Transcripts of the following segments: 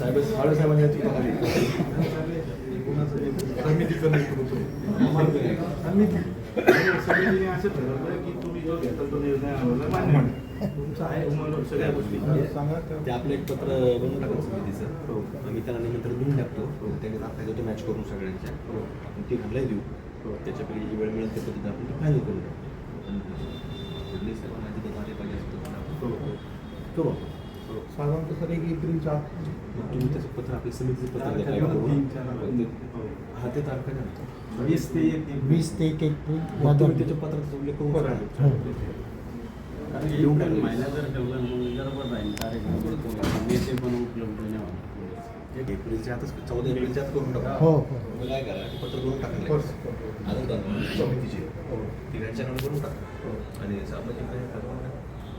साहेब बाळासाहेबांनी समितीचं नेतृत्व समिती समितीने असं ठरवलं की तुम्ही जो घेता तो निर्णय मान्य आहे. तुमचा आहे तुम्हाला सगळ्या गोष्टी. ते आपलं एक पत्र बनवून टाकत समितीचं. हो. आम्ही त्याला निमंत्रण देऊन टाकतो. त्यांनी दाखला देतो मॅच करून सगळ्यांच्या. आपण ती घालाय देऊ. त्याच्यापैकी वेळ मिळेल त्या पद्धतीने आपण फायनल करू. फडणवीस साहेबांना आधी पाहिजे असतं हो, हो. करू आपण. साधारणतः सर एक एप्रिलच्या आत मग तुम्ही त्याचं पत्र आपल्या समितीचं पत्र द्या काय चार, करून. हा ते तारखा द्या. वीस ते एक वीस ते एक एप्रिल मग तुम्ही. त्याच्या पत्राचा उल्लेख करून बरं. पण महिना जर ठेवला बरोबर राहील कार्यक्रम नेते पण उपलब्ध नाही होणार. एक एप्रिलच्या आतच चौदा एप्रिलच्या आत करून टाका हो हो मग काय करा ते पत्र करून अजून दाखवा. समितीचे तिघांच्याकडे करून टाका आणि करतो ना,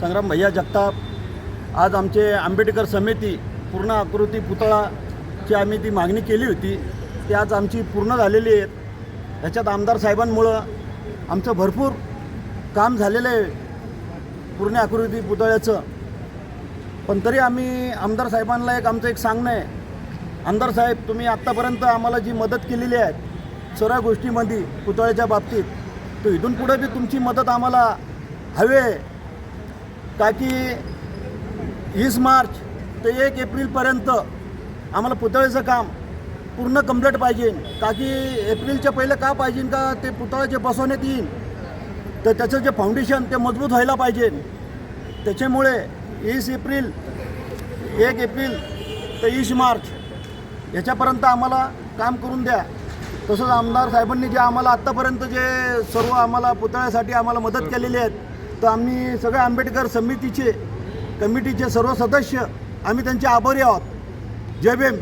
संग्राम भैया जगताप आज आमचे आंबेडकर समिती पूर्ण आकृती पुतळाची आम्ही ती मागणी केली होती. ती आज आमची पूर्ण झालेली आहेत ह्याच्यात आमदार साहेबांमुळं आमचं भरपूर काम झालेलं आहे. पूर्ण आकृती पुतळ्याचं. पण तरी आम्ही आमदार साहेबांना एक आमचं एक सांगणं आहे. आमदार साहेब तुम्ही आत्तापर्यंत आम्हाला जी मदत केलेली आहे सर्व गोष्टीमध्ये पुतळ्याच्या बाबतीत तर इथून पुढे बी तुमची मदत आम्हाला हवी ताकी वीस मार्च ते एक एप्रिलपर्यंत आम्हाला पुतळ्याचं काम पूर्ण कंप्लीट पाहिजे. का की एप्रिलच्या पहिलं का पाहिजे का ते पुतळा जे बसवण्यात येईल. तर त्याचं जे फाउंडेशन ते मजबूत व्हायला पाहिजे. त्याच्यामुळे वीस एप्रिल एक एप्रिल ते वीस मार्च याच्यापर्यंत आम्हाला काम करून द्या. तसंच आमदार साहेबांनी जे आम्हाला आत्तापर्यंत जे सर्व आम्हाला पुतळ्यासाठी आम्हाला मदत केलेली आहेत तर आम्ही सगळे आंबेडकर समितीचे कमिटीचे सर्व सदस्य आम्ही त्यांचे आभारी आहोत. जय भीम.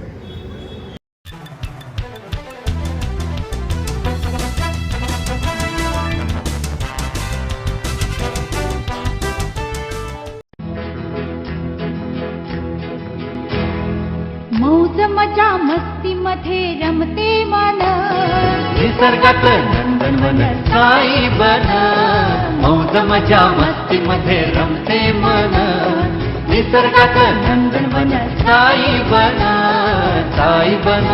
मौज मजा मस्ती मध्ये रमते मन निसर्गात नंदनवन साई बन मौज मजा मस्ती मध्ये रमते मन निसर्गात नंदनवन साई बन साई बन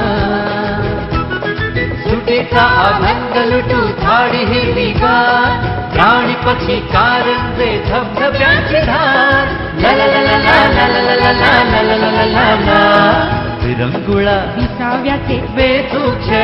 सुटीचा आनंद लुटू झाडी हिरवीगार प्राणी पक्षी कारंजे धबधब्याची धार ला ला ला ला ला ला ला ला ला ला ला ला ला ला ला विरंगुळा विसाव्याचे बेतू क्षण